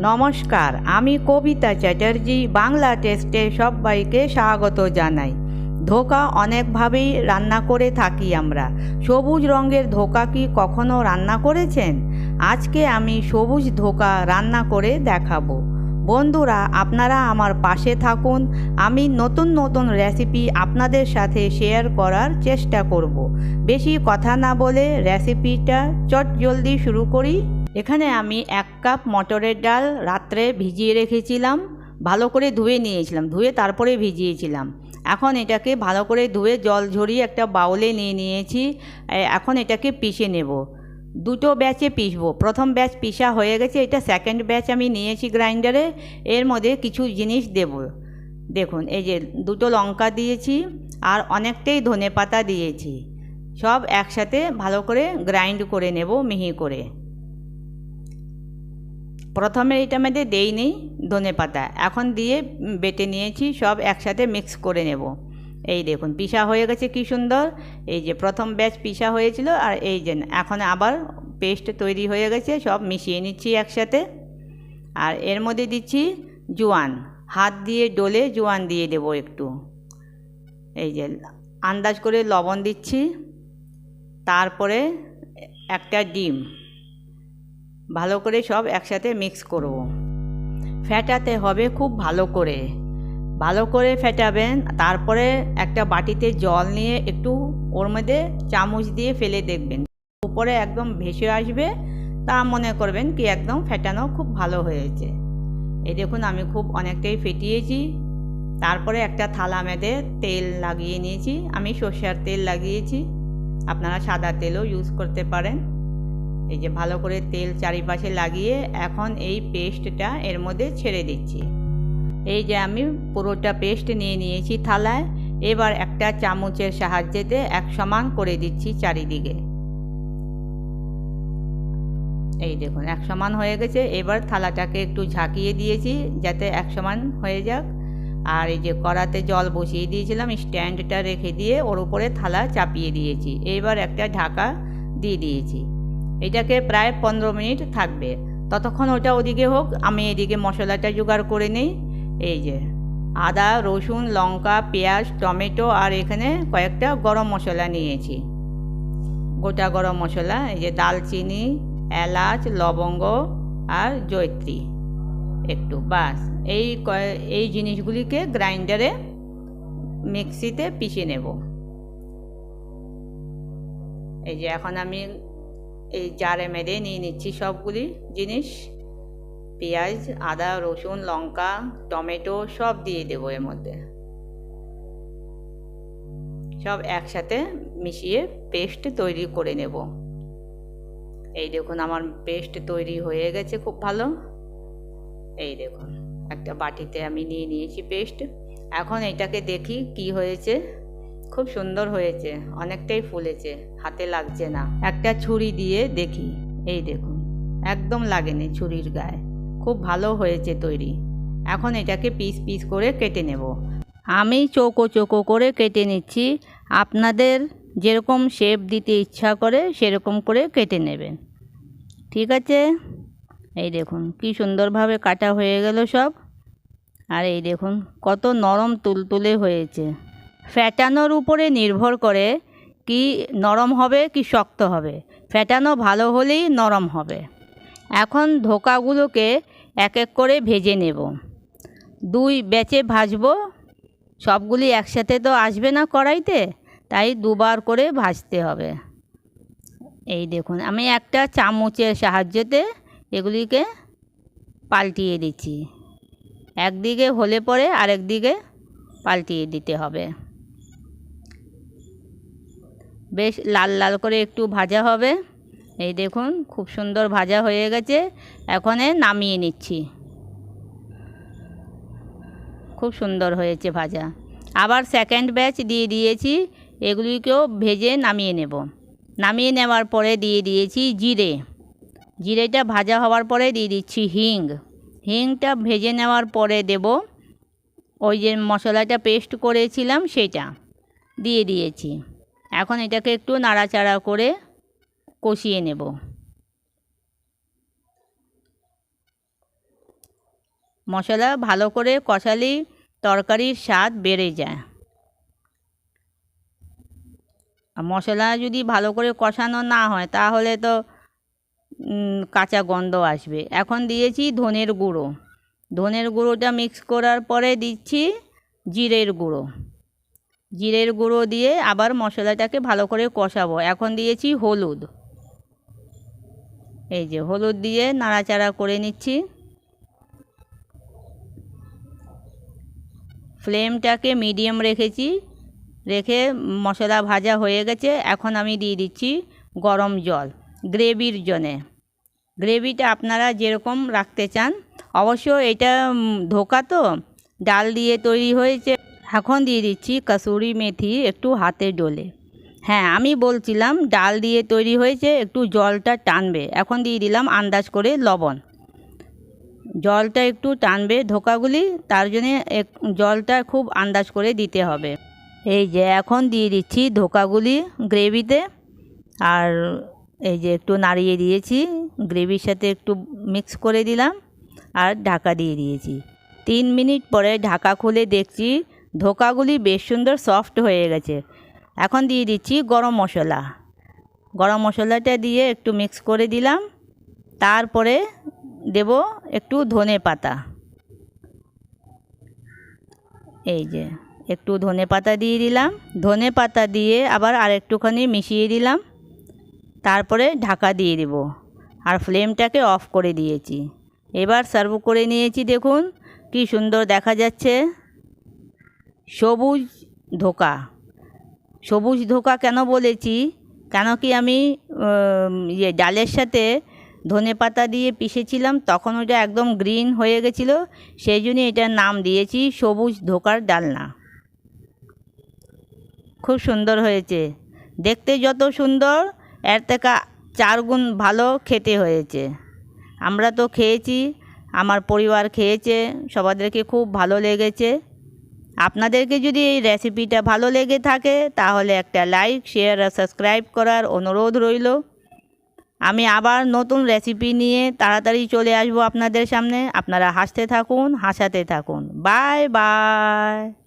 নমস্কার, আমি কবিতা চ্যাটার্জি, বাংলা টেস্টে সবাইকে স্বাগত জানাই। ধোকা অনেকভাবেই রান্না করে থাকি আমরা। সবুজ রঙের ধোকা কি কখনো রান্না করেছেন? আজকে আমি সবুজ ধোকা রান্না করে দেখাবো। বন্ধুরা, আপনারা আমার পাশে থাকুন। আমি নতুন নতুন রেসিপি আপনাদের সাথে শেয়ার করার চেষ্টা করব। বেশি কথা না বলে রেসিপিটা চট জলদি শুরু করি। এখানে আমি এক কাপ মটরের ডাল রাত্রে ভিজিয়ে রেখেছিলাম, ভালো করে ধুয়ে নিয়েছিলাম, ধুয়ে তারপরে ভিজিয়েছিলাম। এখন এটাকে ভালো করে ধুয়ে জল ঝরিয়ে একটা বাউলে নিয়ে নিয়েছি এখন এটাকে পিষে নেব। দুটো ব্যাচে পিসবো প্রথম ব্যাচ পিষা হয়ে গেছে, এটা সেকেন্ড ব্যাচ আমি নিয়েছি গ্রাইন্ডারে, এর মধ্যে কিছু জিনিস দেব। দেখুন, এই যে দুটো লঙ্কা দিয়েছি আর অনেকটাই ধনে পাতা দিয়েছি। সব একসাথে ভালো করে গ্রাইন্ড করে নেব, মিহি করে। প্রথমে এটা মধ্যে দেইনি ধনে পাতা। এখন দিয়ে বেটে নিয়েছি, সব একসাথে মিক্স করে নেব। এই দেখুন, পিসা হয়ে গেছে কি সুন্দর। এই যে প্রথম ব্যাচ পিসা হয়েছিল আর এই যে এখন আবার পেস্ট তৈরি হয়ে গেছে, সব মিশিয়ে নিচ্ছি একসাথে। আর এর মধ্যে দিচ্ছি জোয়ান। হাত দিয়ে ডলে জোয়ান দিয়ে দেবো একটু। এই যে আন্দাজ করে লবণ দিচ্ছি। তারপরে একটা ডিম। ভালো করে সব একসাথে মিক্স করব। ফেটাতে হবে খুব ভালো করে। ভালো করে ফেটাবেন, তারপরে একটা বাটিতে জল নিয়ে একটু ওর মধ্যে চামচ দিয়ে ফেলে দেখবেন। উপরে একদম ভেসে আসবে, তা মনে করবেন কি একদম ফেটানো খুব ভালো হয়েছে। এই দেখুন আমি খুব অনেকটাই ফেটিয়েছি। তারপরে একটা থালা মেঁধে তেল লাগিয়ে নিয়েছি, আমি সর্ষের তেল লাগিয়েছি। আপনারা সাদা তেলও ইউজ করতে পারেন। এই যে ভালো করে তেল চারিপাশে লাগিয়ে এখন এই পেস্টটা এর মধ্যে ছেড়ে দিচ্ছি। এই যে আমি পুরোটা পেস্ট নিয়ে নিয়েছি থালায়। এবার একটা চামচের সাহায্যেতে এক সমান করে দিচ্ছি চারিদিকে। এই দেখুন, এক সমান হয়ে গেছে। এবার থালাটাকে একটু ঝাঁকিয়ে দিয়েছি যাতে এক সমান হয়ে যাক। আর এই যে কড়াতে জল বসিয়ে দিয়েছিলাম, স্ট্যান্ডটা রেখে দিয়ে ওর উপরে থালা চাপিয়ে দিয়েছি। এবার একটা ঢাকা দিয়ে দিয়েছি। এটাকে প্রায় পনেরো মিনিট থাকবে। ততক্ষণ ওটা ওদিকে হোক, আমি এদিকে মশলাটা জোগাড় করে নিই। এই যে, আদা, রসুন, লঙ্কা, পেঁয়াজ, টমেটো আর এখানে কয়েকটা গরম মশলা নিয়েছি। গোটা গরম মশলা, এই যে দালচিনি, এলাচ, লবঙ্গ আর জয়ত্রী একটু, বাস। এই এই জিনিসগুলিকে গ্রাইন্ডারে মিক্সিতে পিষে নেব। এই যে, এখন আমি এই জারে মেরে নিয়ে নিচ্ছি সবগুলি জিনিস। পেঁয়াজ, আদা, রসুন, লঙ্কা, টমেটো সব দিয়ে দেবো এর মধ্যে। সব একসাথে মিশিয়ে পেস্ট তৈরি করে নেব। এই দেখুন আমার পেস্ট তৈরি হয়ে গেছে খুব ভালো। এই দেখুন, একটা বাটিতে আমি নিয়ে নিয়েছি পেস্ট। এখন এটাকে দেখি কি হয়েছে। খুব সুন্দর হয়েছে, অনেকটাই ফুলেছে, হাতে লাগছে না। একটা ছুরি দিয়ে দেখি, এই দেখুন, একদম লাগেনি ছুরির গায়ে। খুব ভালো হয়েছে তৈরি। এখন এটাকে পিস পিস করে কেটে নেব। আমি চৌকো চৌকো করে কেটে নিচ্ছি। আপনাদের যেরকম শেপ দিতে ইচ্ছা করে সেরকম করে কেটে নেবেন। ঠিক আছে? এই দেখুন, কি সুন্দরভাবে কাটা হয়ে গেল সব। আর এই দেখুন, কত নরম তুলতুলে হয়েছে। ফ্যাটানোর উপরে নির্ভর করে কি নরম হবে, কি শক্ত হবে। ফ্যাটানো ভালো হলেই নরম হবে। এখন ধোকাগুলোকে এক এক করে ভেজে নেব। দুই ব্যাচে ভাজবো। সবগুলি একসাথে তো আসবে না কড়াইতে, তাই দুবার করে ভাজতে হবে। এই দেখুন, আমি একটা চামচের সাহায্যতে এগুলিকে পাল্টিয়ে দিচ্ছি। একদিকে হলে পরে আরেক দিকে পাল্টিয়ে দিতে হবে। বেশ লাল লাল করে একটু ভাজা হবে। এই দেখুন, খুব সুন্দর ভাজা হয়ে গেছে। এখন নামিয়ে নিচ্ছি। খুব সুন্দর হয়েছে ভাজা। আবার সেকেন্ড ব্যাচ দিয়ে দিয়েছি, এগুলিকেও ভেজে নামিয়ে নেব। নামিয়ে নেওয়ার পরে দিয়ে দিয়েছি জিরে। জিরেটা ভাজা হওয়ার পরে দিয়ে দিচ্ছি হিং। হিংটা ভেজে নেওয়ার পরে দেব ওই যে মশলাটা পেস্ট করেছিলাম, সেটা। দিয়ে দিয়েছি। এখন এটাকে একটু নাড়াচাড়া করে কষিয়ে নেব। মশলা ভালো করে কষালেই তরকারির স্বাদ বেড়ে যায়। মশলা যদি ভালো করে কষানো না হয়, তাহলে তো কাঁচা গন্ধ আসবে। এখন দিয়েছি ধনের গুঁড়ো। ধনের গুঁড়োটা মিক্স করার পরে দিচ্ছি জিরের গুঁড়ো। জিরের গুঁড়ো দিয়ে আবার মশলাটাকে ভালো করে কষাবো। এখন দিয়েছি হলুদ। এই যে হলুদ দিয়ে নাড়াচাড়া করে নিচ্ছি। ফ্লেমটাকে মিডিয়াম রেখেছি। রেখে মশলা ভাজা হয়ে গেছে। এখন আমি দিয়ে দিচ্ছি গরম জল, গ্রেভির জন্যে। গ্রেভিটা আপনারা যেরকম রাখতে চান। অবশ্য এটা ধোকা তো। ডাল দিয়ে তৈরি হয়েছে। এখন দিয়ে দিচ্ছি কসুরি মেথি একটু হাতে ডলে। হ্যাঁ আমি বলছিলাম ডাল দিয়ে তৈরি হয়েছে, একটু জলটা টানবে। এখন দিয়ে দিলাম আন্দাজ করে লবণ। জলটা একটু টানবে ধোকাগুলি, তার জন্যে জলটা খুব আন্দাজ করে দিতে হবে। এই যে এখন দিয়ে দিচ্ছি ধোকাগুলি গ্রেভিতে। আর এই যে একটু নাড়িয়ে দিয়েছি, গ্রেভির সাথে একটু মিক্স করে দিলাম। আর ঢাকা দিয়ে দিয়েছি। তিন মিনিট পরে ঢাকা খুলে দেখছি ধোকাগুলি বেশ সুন্দর সফট হয়ে গেছে। এখন দিয়ে দিচ্ছি গরম মশলা। গরম মশলাটা দিয়ে একটু মিক্স করে দিলাম। তারপরে দেব একটু ধনে পাতা। এই যে, একটু ধনে পাতা দিয়ে দিলাম। ধনে পাতা দিয়ে আবার আর একটুখানি মিশিয়ে দিলাম। তারপরে ঢাকা দিয়ে দেব। আর ফ্লেমটাকে অফ করে দিয়েছি। এবার সার্ভ করে নিয়েছি দেখুন, কি সুন্দর দেখা যাচ্ছে। সবুজ ধোকা। সবুজ ধোকা কেন বলেছি? কেন কি আমি ইয়ে ডালের সাথে ধনে পাতা দিয়ে পিষেছিলাম, তখন ওটা একদম গ্রিন হয়ে গেছিল, সেই জন্য এটার নাম দিয়েছি সবুজ ধোকার ডালনা। খুব সুন্দর হয়েছে। দেখতে যত সুন্দর, এর থেকে চার গুণ ভালো খেতে হয়েছে। আমরা তো খেয়েছি, আমার পরিবার খেয়েছে, সবাদেরকে খুব ভালো লেগেছে। আপনাদেরকে যদি এই রেসিপিটা ভালো লেগে থাকে, তাহলে একটা লাইক শেয়ার আর সাবস্ক্রাইব করার অনুরোধ রইল। আমি আবার নতুন রেসিপি নিয়ে তাড়াতাড়ি চলে আসব আপনাদের সামনে। আপনারা হাসতে থাকুন, হাসাতে থাকুন। Bye bye